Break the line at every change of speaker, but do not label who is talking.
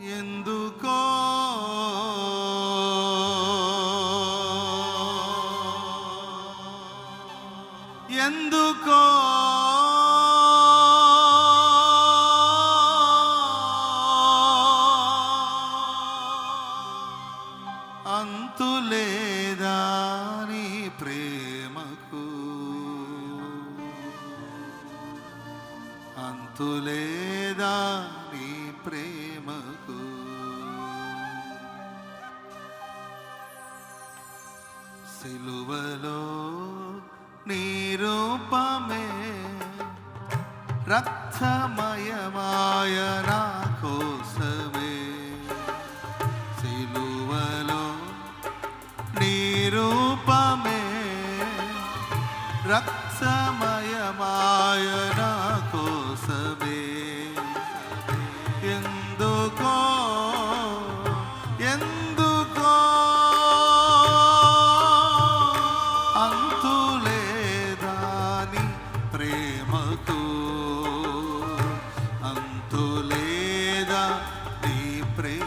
ఎందుకో? ఎందుకో? అంతులేదా నీ ప్రేమకు? అంతులేదా నీ సిలువలో నీరూపమే. రక్తమయమాయ నా కోసమే. సిలువలో నీరూపమే. రక్తమయమాయ నా కోసమే.